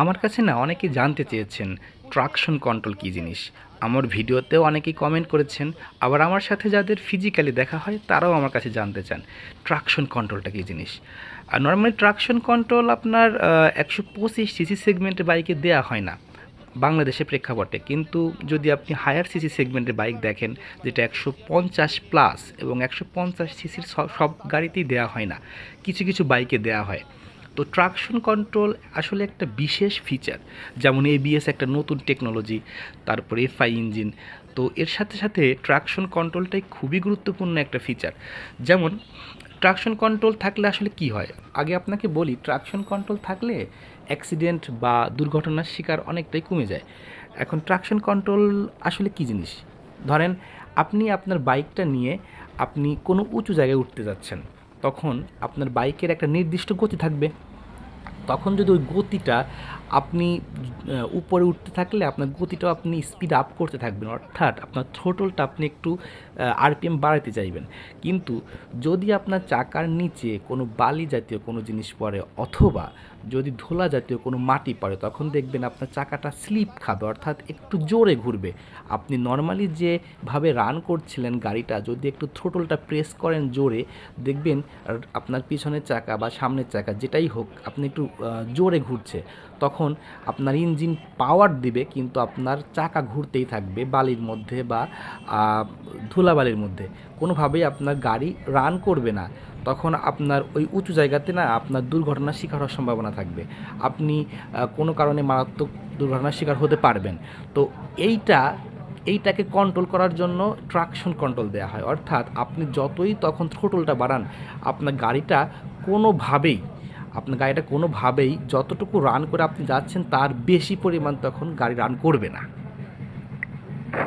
আমার কাছে না অনেকে জানতে চেয়েছেন ট্রাকশন কন্ট্রোল কী জিনিস। আমার ভিডিওতেও অনেকেই কমেন্ট করেছেন, আবার আমার সাথে যাদের ফিজিক্যালি দেখা হয় তারাও আমার কাছে জানতে চান ট্রাকশন কন্ট্রোলটা কী জিনিস। আর নর্মালি ট্রাকশন কন্ট্রোল আপনার একশো পঁচিশ সিসি সেগমেন্টের বাইকে দেওয়া হয় না, বাংলাদেশের প্রেক্ষাপটে। কিন্তু যদি আপনি হায়ার সিসি সেগমেন্টের বাইক দেখেন, যেটা একশো পঞ্চাশ প্লাস এবং একশো পঞ্চাশ সিসির সব গাড়িতেই দেওয়া হয় না, কিছু কিছু বাইকে দেওয়া হয়। তো ট্রাকশন কন্ট্রোল আসলে একটা বিশেষ ফিচার যেমন এবিএস একটা নতুন টেকনোলজি তারপরে এফআই ইঞ্জিন তো এর সাথে সাথে ট্রাকশন কন্ট্রোলটাই খুবই গুরুত্বপূর্ণ একটা ফিচার যেমন ট্রাকশন কন্ট্রোল থাকলে আসলে কি হয়? আগে আপনাকে বলি ট্রাকশন কন্ট্রোল থাকলে অ্যাক্সিডেন্ট বা দুর্ঘটনার শিকার অনেকটাই কমে যায়। এখন ট্রাকশন কন্ট্রোল আসলে কি জিনিস? ধরেন, আপনি আপনার বাইকটা নিয়ে আপনি কোনো উঁচু জায়গায় উঠতে যাচ্ছেন, তখন আপনার বাইকের একটা নির্দিষ্ট গতি থাকবে। তখন যদি ওই গতিটা আপনি উপরে উঠতে থাকলে আপনার গতিটাও আপনি স্পিড আপ করতে থাকবেন। অর্থাৎ আপনার থ্রোটলটা আপনি একটু আরপিএম বাড়াতে চাইবেন। কিন্তু যদি আপনার চাকার নিচে কোনো বালি জাতীয় কোনো জিনিস পড়ে অথবা যদি ধোলা জাতীয় কোনো মাটি পড়ে, তখন দেখবেন আপনার চাকাটা স্লিপ খাবে, অর্থাৎ একটু জোরে ঘুরবে। আপনি নর্মালি যেভাবে রান করছিলেন গাড়িটা, যদি একটু থ্রোটলটা প্রেস করেন জোরে, দেখবেন আপনার পিছনের চাকা বা সামনের চাকা, যেটাই হোক, আপনি একটু জোরে ঘুরছে। তখন আপনার ইঞ্জিন পাওয়ার দিবে, কিন্তু আপনার চাকা ঘুরতেই থাকবে বালির মধ্যে বা ধুলাবালির মধ্যে। কোনোভাবেই আপনার গাড়ি রান করবে না। তখন আপনার ওই উঁচু জায়গাতে না আপনার দুর্ঘটনার শিকার হওয়ার সম্ভাবনা থাকবে। আপনি কোনো কারণে মারাত্মক দুর্ঘটনার শিকার হতে পারবেন। তো এইটা, এইটাকে কন্ট্রোল করার জন্য ট্রাকশন কন্ট্রোল দেওয়া হয়। অর্থাৎ আপনি যতই তখন থ্রোটলটা বাড়ান, আপনার গাড়িটা কোনোভাবেই আপনার গাড়িটা কোনোভাবেই যতটুকু রান করে আপনি যাচ্ছেন, তার বেশি পরিমাণ তখন গাড়ি রান করবে না।